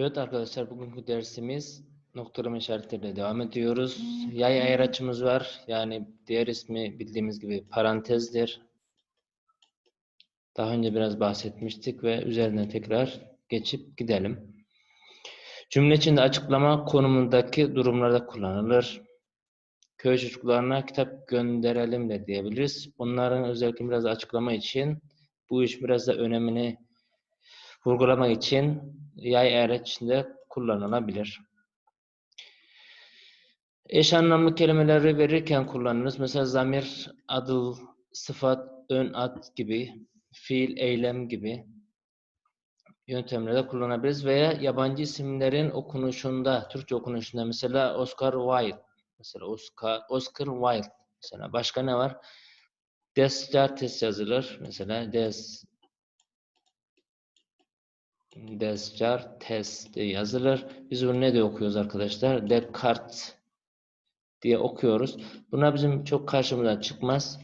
Evet arkadaşlar bugünkü dersimiz noktalama işaretleriyle devam ediyoruz. Yay ayraçımız var. Yani diğer ismi bildiğimiz gibi parantezdir. Daha önce biraz bahsetmiştik ve üzerine tekrar geçip gidelim. Cümle içinde açıklama konumundaki durumlarda kullanılır. Köy çocuklarına kitap gönderelim de diyebiliriz. Onların özellikle biraz açıklama için bu iş biraz da önemini vurgulamak için yay araç içinde kullanılabilir. Eş anlamlı kelimeleri verirken kullanırız. Mesela zamir, adıl, sıfat, ön ad gibi, fiil, eylem gibi yöntemlerde kullanabiliriz. Veya yabancı isimlerin okunuşunda, Türkçe okunuşunda mesela Oscar Wilde, mesela Oscar, Oscar Wilde mesela. Başka ne var? Descartes yazılır. Mesela Des Descartes diye yazılır. Biz bunu ne diye okuyoruz arkadaşlar? Descartes diye okuyoruz. Buna bizim çok karşımıza çıkmaz.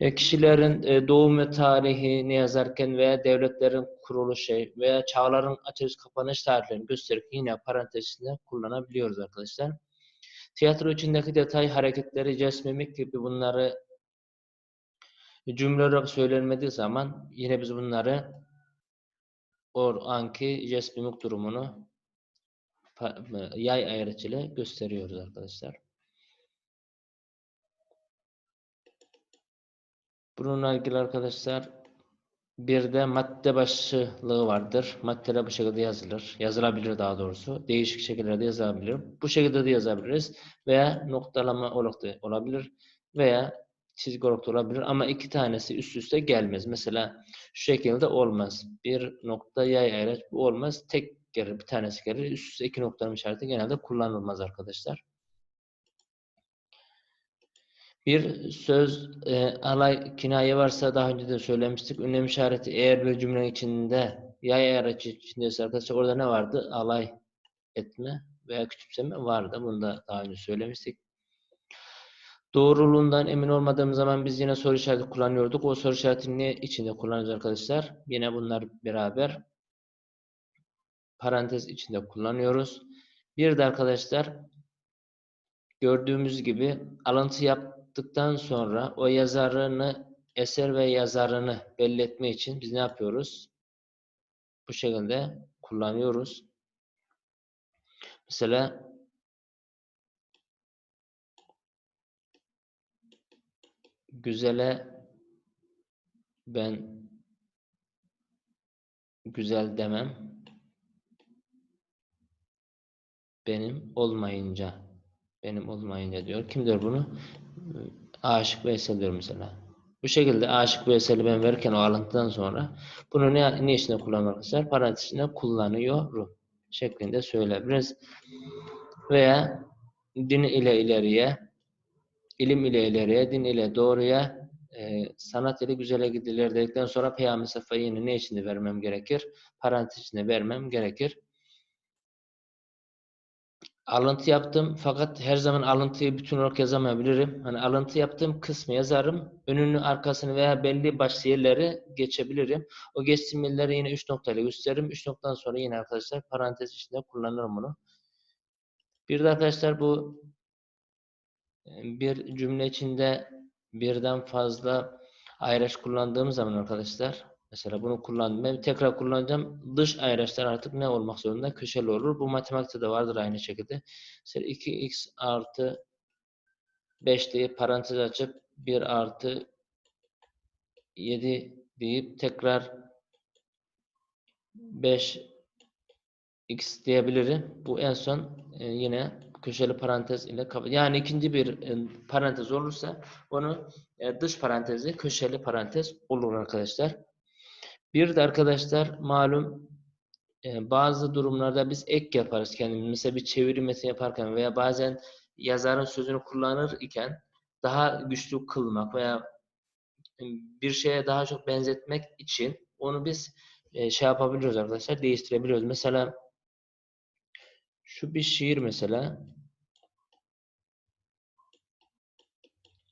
E, kişilerin e, doğum ve tarihini yazarken veya devletlerin kuruluşu veya çağların açılış kapanış tarihlerini gösterirken yine parantez içinde kullanabiliyoruz arkadaşlar. Tiyatro içindeki detay hareketleri, jest, mimik gibi bunları cümle olarak söylenmediği zaman yine biz bunları o anki jest mimik durumunu yay ayrıcıyla gösteriyoruz arkadaşlar. Bununla ilgili arkadaşlar bir de madde başlığı vardır. Maddeler bu şekilde yazılır. Yazılabilir daha doğrusu. Değişik şekillerde yazılabilir. Bu şekilde de yazabiliriz. Veya noktalama olarak da olabilir. Veya çizgi olarak olabilir. Ama iki tanesi üst üste gelmez. Mesela şu şekilde olmaz. Bir nokta yay ayraç bu olmaz. Tek gelir. Bir tanesi gelir. Üst üste iki noktanın işareti genelde kullanılmaz arkadaşlar. Bir söz e, alay kinaye varsa daha önce de söylemiştik. Ünlem işareti eğer bir cümlenin içinde yay aracı içindeyse arkadaşlar orada ne vardı? Alay etme veya küçümseme vardı. Bunu da daha önce söylemiştik. Doğruluğundan emin olmadığımız zaman biz yine soru işareti kullanıyorduk. O soru işaretini ne içinde kullanıyoruz arkadaşlar? Yine bunlar beraber parantez içinde kullanıyoruz. Bir de arkadaşlar gördüğümüz gibi alıntı yaptıktan sonra o yazarını eser ve yazarını belli etme için biz ne yapıyoruz? Bu şekilde kullanıyoruz. Mesela güzele ben güzel demem benim olmayınca benim olmayınca diyor. Kim diyor bunu? Aşık Veysel diyor mesela. Bu şekilde Aşık Veysel'i ben verirken o alıntıdan sonra bunu ne, ne içinde kullanmak arkadaşlar? Parantez içinde kullanıyorum şeklinde söyleyebiliriz. Veya din ile ileriye ilim ile ileriye, din ile doğruya, e, sanat ile güzele gidilir dedikten sonra Peygamber safhayı yine ne içinde vermem gerekir? Parantez içinde vermem gerekir. Alıntı yaptım fakat her zaman alıntıyı bütün olarak yazamayabilirim. Hani alıntı yaptığım kısmı yazarım. Önünü, arkasını veya belli başlı yerleri geçebilirim. O geçtiğim yerleri yine 3 noktayla gösteririm. 3 noktadan sonra yine arkadaşlar parantez içinde kullanırım bunu. Bir de arkadaşlar bu bir cümle içinde birden fazla ayraç kullandığım zaman arkadaşlar mesela bunu kullandım. Ben tekrar kullanacağım. Dış ayraçlar artık ne olmak zorunda? Köşeli olur. Bu matematikte de vardır aynı şekilde. Mesela 2x artı 5 diye parantez açıp 1 artı 7 deyip tekrar 5 x diyebilirim. Bu en son e, yine köşeli parantez ile. Yani ikinci bir e, parantez olursa onu e, dış parantezi köşeli parantez olur arkadaşlar. Bir de arkadaşlar malum e, bazı durumlarda biz ek yaparız kendimiz. Mesela bir çeviri metni yaparken veya bazen yazarın sözünü kullanır iken daha güçlü kılmak veya bir şeye daha çok benzetmek için onu biz şey yapabiliyoruz arkadaşlar değiştirebiliyoruz. Mesela şu bir şiir mesela.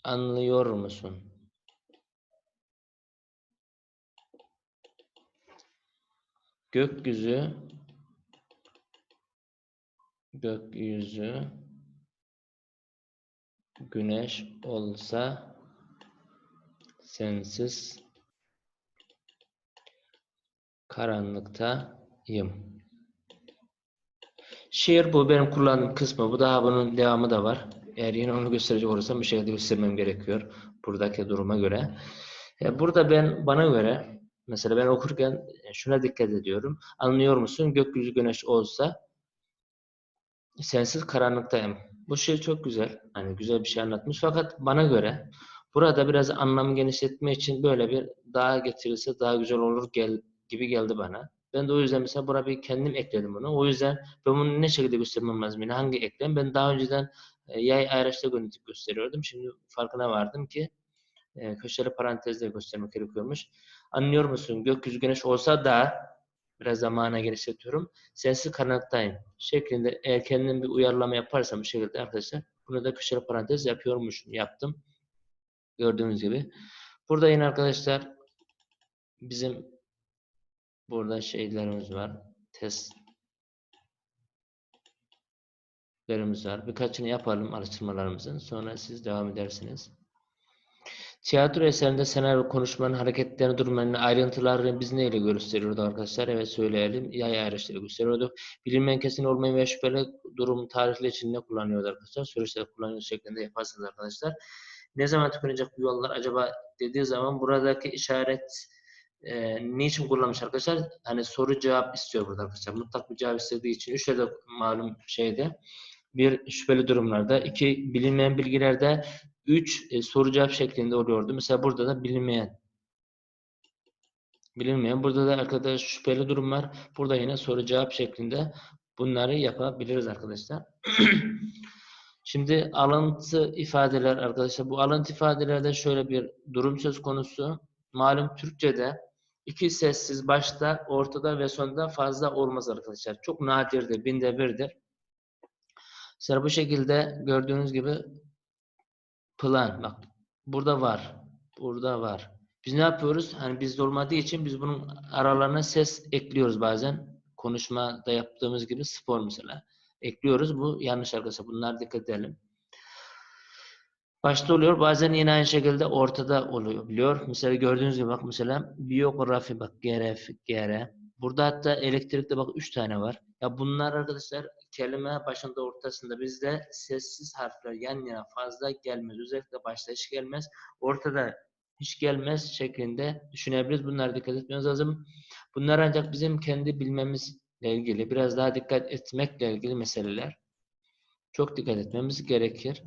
Anlıyor musun? Gökyüzü gökyüzü güneş olsa sensiz karanlıktayım. Şiir bu benim kullandığım kısmı. Bu daha bunun devamı da var. Eğer yine onu gösterecek olursam bir şekilde göstermem gerekiyor. Buradaki duruma göre. Ya burada ben bana göre mesela ben okurken e, şuna dikkat ediyorum. Anlıyor musun? Gökyüzü güneş olsa sensiz karanlıktayım. Bu şey çok güzel. Hani güzel bir şey anlatmış. Fakat bana göre burada biraz anlamı genişletme için böyle bir daha getirilse daha güzel olur gel gibi geldi bana. Ben de o yüzden mesela buraya bir kendim ekledim bunu. O yüzden ben bunu ne şekilde göstermem lazım? Yani hangi eklem? Ben daha önceden e, yay ayraçta gösteriyordum. Şimdi farkına vardım ki e, köşeli parantezle göstermek gerekiyormuş. Anlıyor musun? Gökyüzü güneş olsa da biraz zamana genişletiyorum. Sensiz karanlıktayım şeklinde eğer kendim bir uyarlama yaparsam bu şekilde arkadaşlar bunu da köşeli parantez yapıyormuşum. Yaptım. Gördüğünüz gibi. Burada yine arkadaşlar bizim burada şeylerimiz var. Testlerimiz var. Birkaçını yapalım araştırmalarımızın. Sonra siz devam edersiniz. Tiyatro eserinde senaryo konuşmanın, hareketlerini, durumlarının ayrıntılarını biz neyle gösteriyordu arkadaşlar? Evet söyleyelim. Yay ayrıştırı gösteriyorduk. Bilinmeyen kesin olmayı ve şüpheli durum tarihli için ne kullanıyordu arkadaşlar? Süreçte kullanıyor şeklinde yaparsınız arkadaşlar. Ne zaman tükenecek bu yollar acaba dediği zaman buradaki işaret e, niçin kullanmış arkadaşlar? Hani soru cevap istiyor burada arkadaşlar. Mutlak bir cevap istediği için. Üçte de malum şeyde. Bir şüpheli durumlarda. iki bilinmeyen bilgilerde. Üç e, soru cevap şeklinde oluyordu. Mesela burada da bilinmeyen. Bilinmeyen. Burada da arkadaşlar şüpheli durum var. Burada yine soru cevap şeklinde bunları yapabiliriz arkadaşlar. Şimdi alıntı ifadeler arkadaşlar. Bu alıntı ifadelerde şöyle bir durum söz konusu. Malum Türkçe'de iki sessiz başta, ortada ve sonunda fazla olmaz arkadaşlar. Çok nadirdir, binde birdir. Mesela bu şekilde gördüğünüz gibi plan, bak burada var, burada var. Biz ne yapıyoruz? Hani bizde olmadığı için biz bunun aralarına ses ekliyoruz bazen. Konuşmada yaptığımız gibi spor mesela. Ekliyoruz. Bu yanlış arkadaşlar. Bunlar dikkat edelim. Başta oluyor. Bazen yine aynı şekilde ortada oluyor. Biliyor. Mesela gördüğünüz gibi bak mesela biyografi bak GRF, GR. Burada hatta elektrikte bak 3 tane var. Ya bunlar arkadaşlar kelime başında ortasında bizde sessiz harfler yan yana fazla gelmez. Özellikle başta hiç gelmez. Ortada hiç gelmez şeklinde düşünebiliriz. Bunlara dikkat etmemiz lazım. Bunlar ancak bizim kendi bilmemizle ilgili, biraz daha dikkat etmekle ilgili meseleler. Çok dikkat etmemiz gerekir.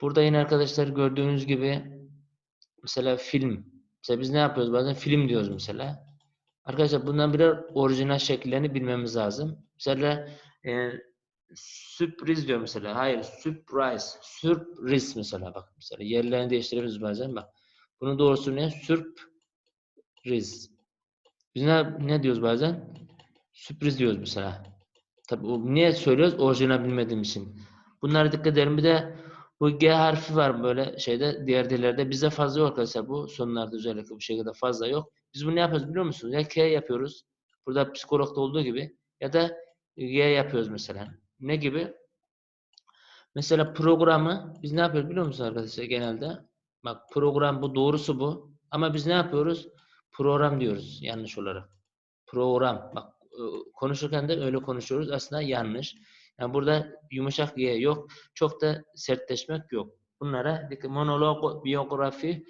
Burada yine arkadaşlar gördüğünüz gibi mesela film. Mesela biz ne yapıyoruz bazen? Film diyoruz mesela. Arkadaşlar bundan birer orijinal şekillerini bilmemiz lazım. Mesela e, sürpriz diyor mesela. Hayır, surprise. Sürpriz mesela bak. Mesela yerlerini değiştirebiliriz bazen bak. Bunun doğrusu ne? Sürpriz. Biz ne, ne diyoruz bazen? Sürpriz diyoruz mesela. Tabii niye söylüyoruz? Orijinal bilmediğim için. Bunlara dikkat edelim. Bir de bu G harfi var böyle şeyde. Diğer dillerde. Bizde fazla yok arkadaşlar bu. Sonlarda özellikle bu şekilde fazla yok. Biz bunu ne yapıyoruz biliyor musunuz? Ya K yapıyoruz. Burada psikologda olduğu gibi. Ya da G yapıyoruz mesela. Ne gibi? Mesela programı biz ne yapıyoruz biliyor musunuz arkadaşlar genelde? Bak program bu doğrusu bu. Ama biz ne yapıyoruz? Program diyoruz yanlış olarak. Program. Bak konuşurken de öyle konuşuyoruz. Aslında yanlış. Yani burada yumuşak Y yok. Çok da sertleşmek yok. Bunlara monolog, biyografi,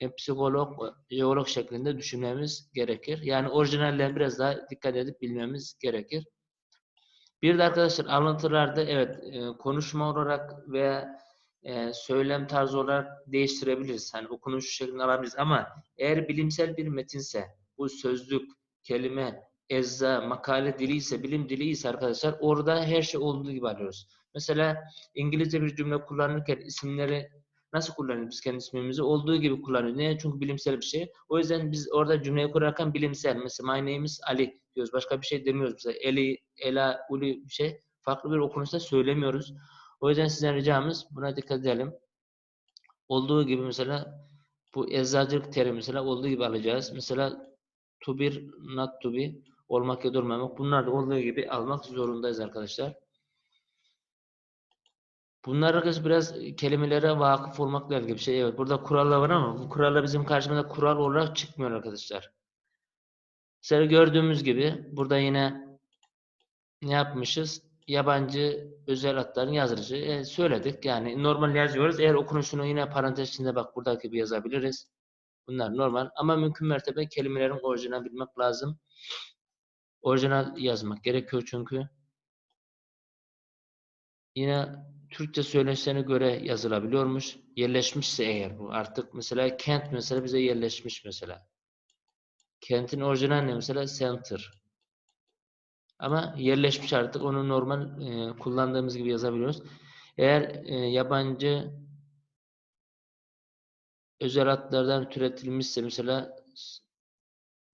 e, psikolog, jeolog şeklinde düşünmemiz gerekir. Yani orijinallerine biraz daha dikkat edip bilmemiz gerekir. Bir de arkadaşlar alıntılarda evet e, konuşma olarak veya e, söylem tarzı olarak değiştirebiliriz. Hani okunuş şeklinde alabiliriz ama eğer bilimsel bir metinse bu sözlük, kelime, ecza, makale dili ise, bilim dili ise arkadaşlar orada her şey olduğu gibi alıyoruz. Mesela İngilizce bir cümle kullanırken isimleri nasıl kullanıyoruz biz kendi ismimizi? Olduğu gibi kullanıyoruz. Niye? Çünkü bilimsel bir şey. O yüzden biz orada cümleyi kurarken bilimsel. Mesela my name is Ali diyoruz. Başka bir şey demiyoruz. Mesela Eli, Ela, Uli bir şey. Farklı bir okunuşta söylemiyoruz. O yüzden sizden ricamız buna dikkat edelim. Olduğu gibi mesela bu eczacılık terimi mesela olduğu gibi alacağız. Mesela to be, not to be, olmak ya durmamak. Bunlar da olduğu gibi almak zorundayız arkadaşlar. Bunlar arkadaşlar biraz kelimelere vakıf olmakla ilgili bir şey. Evet burada kurallar var ama bu kurallar bizim karşımıza kural olarak çıkmıyor arkadaşlar. Mesela gördüğümüz gibi burada yine ne yapmışız? Yabancı özel adların yazılışı e, söyledik. Yani normal yazıyoruz. Eğer okunuşunu yine parantez içinde bak buradaki gibi yazabiliriz. Bunlar normal ama mümkün mertebe kelimelerin orijinal bilmek lazım. Orijinal yazmak gerekiyor çünkü. Yine Türkçe söyleşlerine göre yazılabiliyormuş. Yerleşmişse eğer bu. Artık mesela kent mesela bize yerleşmiş mesela. Kentin orijinal ne mesela? Center. Ama yerleşmiş artık onu normal e, kullandığımız gibi yazabiliyoruz. Eğer e, yabancı özel adlardan türetilmişse mesela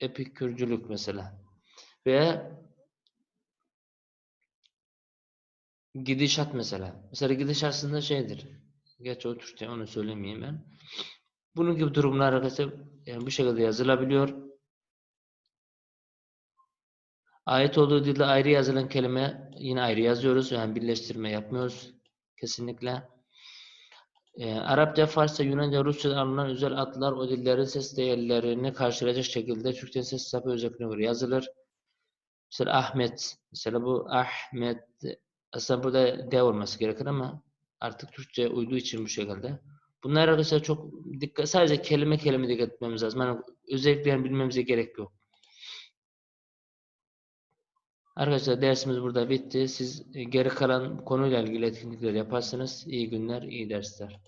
epikürcülük mesela veya gidişat mesela. Mesela gidiş aslında şeydir. Geç o Türkçe onu söylemeyeyim ben. Bunun gibi durumlar arkadaşlar yani bu şekilde yazılabiliyor. Ait olduğu dilde ayrı yazılan kelime yine ayrı yazıyoruz. Yani birleştirme yapmıyoruz. Kesinlikle. Ee, Arapça, Farsça, Yunanca, Rusça'da alınan özel adlar o dillerin ses değerlerini karşılayacak şekilde Türkçe ses sapı özelliğine göre yazılır. Mesela Ahmet. Mesela bu Ahmet aslında burada D olması gerekir ama artık Türkçe uyduğu için bu şekilde. Bunlar arkadaşlar çok dikkat sadece kelime kelime dikkat etmemiz lazım. Yani özelliklerini bilmemize gerek yok. Arkadaşlar dersimiz burada bitti. Siz geri kalan konuyla ilgili etkinlikler yaparsınız. İyi günler, iyi dersler.